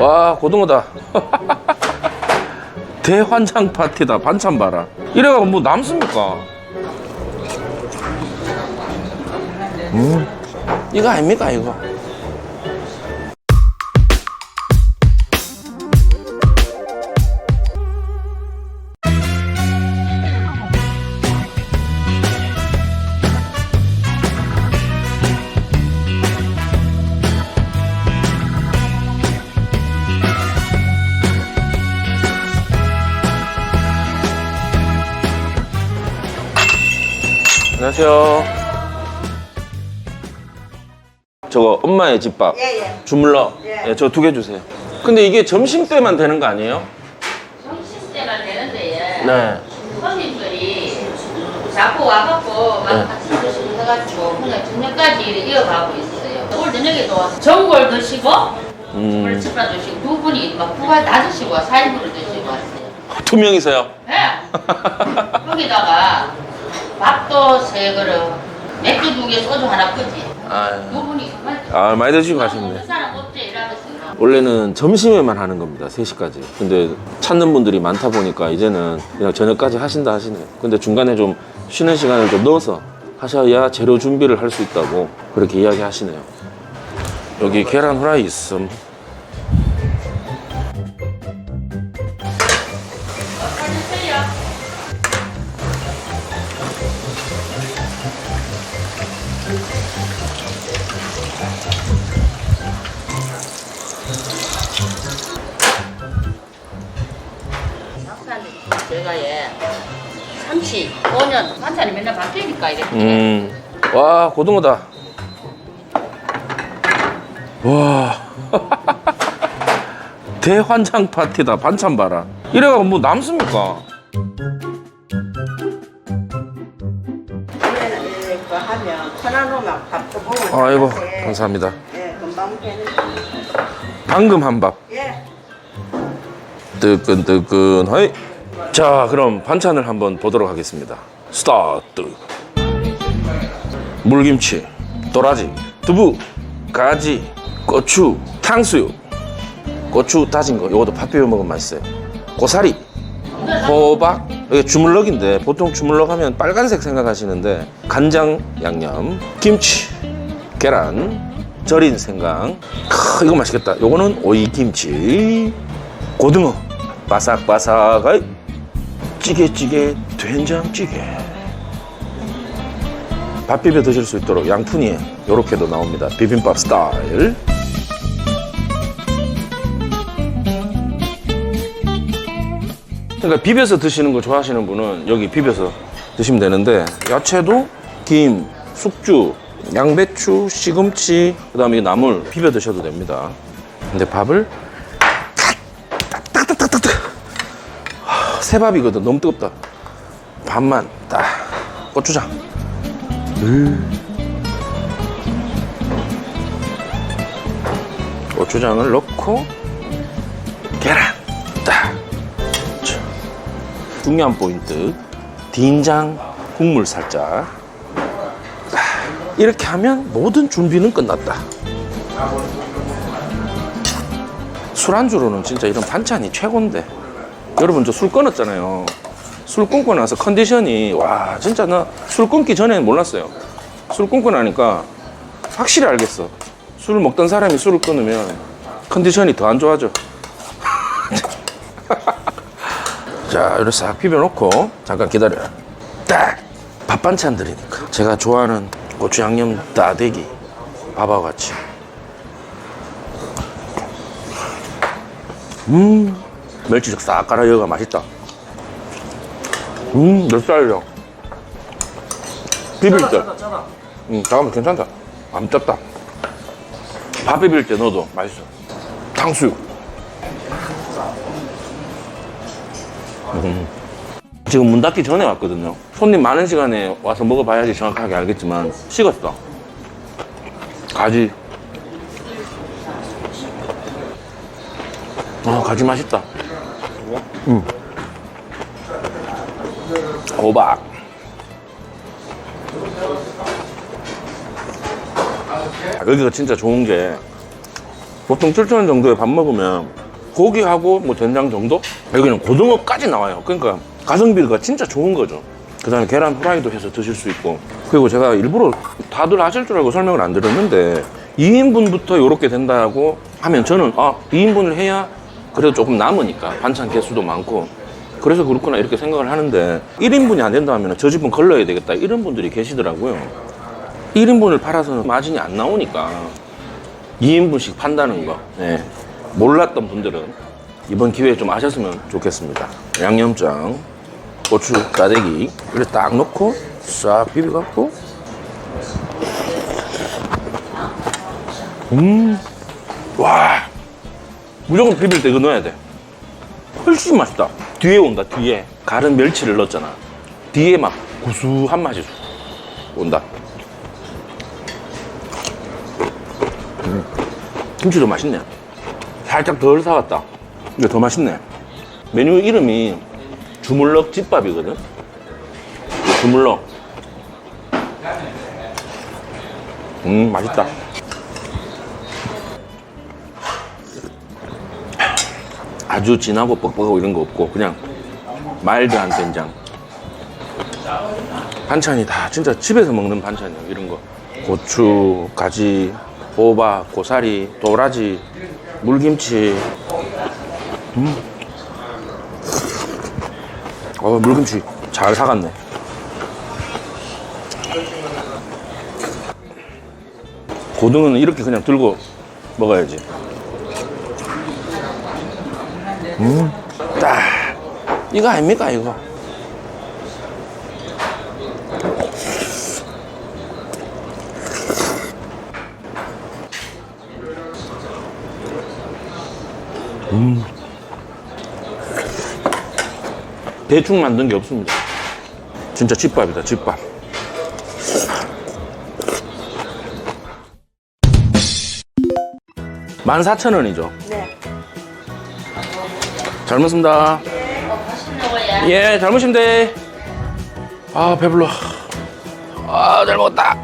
와 고등어다. 대환장 파티다 반찬 봐라. 이래가 뭐 남습니까? 음. 이거 아닙니까 이거 안녕하세요 저거 엄마의 집밥 예, 예. 주물러 예. 예, 저 두 개 주세요 근데 이게 점심 때만 되는 거 아니에요? 점심때가 되는데 네 손님들이 자꾸 와갖고 막 네. 같이 드시고 해가지고 그냥 저녁까지 이어가고 있어요. 오늘 저녁에도 전골 드시고 음, 물집밥 드시고 두 분이 막 두발 다 드시고 4인분을 드시고 왔어요. 두 명이서요 네. 거기다가 밥도 세 그릇, 맥주 두 개, 소주 하나 끄지. 아, 두 분이 정말 아. 많이 드시고 가셨네. 사람 없지 이러면서. 원래는 점심에만 하는 겁니다 3시까지. 근데 찾는 분들이 많다 보니까 이제는 그냥 저녁까지 하신다 하시네요. 근데 중간에 좀 쉬는 시간을 좀 넣어서 하셔야 재료 준비를 할 수 있다고 그렇게 이야기 하시네요. 여기 계란 후라이 있음 제가 예 35년 반찬이 맨날 바뀌니까 이렇게. 음, 와 고등어다. 와. 대환장 파티다 반찬 봐라. 이래가 뭐 남습니까? 원래는 이거 하면 편안하면 밥도 먹으면 아이고 되는데, 감사합니다. 예, 금방 되는. 방금 한 밥. 예. 뜨끈뜨끈 하이 자 그럼 반찬을 한번 보도록 하겠습니다. 스타트. 물김치 도라지 두부 가지 고추 탕수육. 고추 다진 거 요것도 밥 비벼 먹으면 맛있어요. 고사리 호박. 이게 주물럭인데 보통 주물럭 하면 빨간색 생각하시는데 간장 양념 김치 계란 절인 생강. 크, 이거 맛있겠다. 요거는 오이 김치. 고등어. 바삭바삭하이 찌개찌개 된장찌개. 밥 비벼 드실 수 있도록 양푼이에 요렇게도 나옵니다. 비빔밥 스타일. 그러니까 비벼서 드시는 거 좋아하시는 분은 여기 비벼서 드시면 되는데 야채도 김, 숙주, 양배추, 시금치 그 다음에 이 나물 비벼 드셔도 됩니다. 근데 밥을 딱딱딱딱딱 새 밥이거든. 너무 뜨겁다. 밥만 딱 고추장. 음. 고추장을 넣고 계란 딱 자. 중요한 포인트. 된장 국물 살짝. 아, 이렇게 하면 모든 준비는 끝났다. 술안주로는 진짜 이런 반찬이 최고인데 여러분 저 술 끊었잖아요. 술 끊고 나서 컨디션이 와 진짜 나 술 끊기 전에는 몰랐어요. 술 끊고 나니까 확실히 알겠어. 술을 먹던 사람이 술을 끊으면 컨디션이 더 안 좋아져. 자 이렇게 싹 비벼놓고 잠깐 기다려요 딱! 밥 반찬들이니까. 제가 좋아하는 고추 양념 따대기. 밥하고 같이. 음 멸치죽 싹 깔아 여가 맛있다. 음 맵살이야. 비빌 때. 음, 잠깐만 괜찮다. 안 짭다. 밥 비빌 때 넣어도 맛있어. 탕수육. 음. 지금 문 닫기 전에 왔거든요. 손님 많은 시간에 와서 먹어봐야지 정확하게 알겠지만 식었어. 가지. 아 가지 맛있다 음. 호박 여기가 진짜 좋은 게 보통 7,000원 정도에 밥 먹으면 고기하고 뭐 된장 정도? 여기는 고등어까지 나와요. 그러니까 가성비가 진짜 좋은 거죠. 그 다음에 계란 후라이도 해서 드실 수 있고. 그리고 제가 일부러 다들 아실 줄 알고 설명을 안 드렸는데 2인분부터 이렇게 된다고 하면 저는 아, 2인분을 해야 그래도 조금 남으니까 반찬 개수도 많고 그래서 그렇구나 이렇게 생각을 하는데 1인분이 안 된다 하면 저 집은 걸러야 되겠다 이런 분들이 계시더라고요. 1인분을 팔아서는 마진이 안 나오니까 2인분씩 판다는 거. 네. 몰랐던 분들은 이번 기회에 좀 아셨으면 좋겠습니다. 양념장, 고추, 짜대기 이렇게 딱 넣고 싹 비벼갖고 음, 와 무조건 비빌 때 이거 넣어야 돼. 훨씬 맛있다. 뒤에 온다, 뒤에. 가른 멸치를 넣었잖아. 뒤에 막 구수한 맛이 온다. 음, 김치도 맛있네. 살짝 덜 사갔다. 이게 더 맛있네. 메뉴 이름이 주물럭 집밥이거든. 주물럭. 음, 맛있다. 아주 진하고 뻑뻑하고 이런 거 없고 그냥 마일드한 된장. 반찬이 다 진짜 집에서 먹는 반찬이에요. 이런 거. 고추, 가지, 호박, 고사리, 도라지, 물김치. 음. 어 물김치 잘 사갔네. 고등어는 이렇게 그냥 들고 먹어야지 딱 이거 아닙니까 이거 음. 대충 만든 게 없습니다 진짜 집밥이다 집밥 만 사천 원이죠 네. 잘 먹습니다. 예, 잘 먹으시면 돼. 아, 배불러. 아, 잘 먹었다.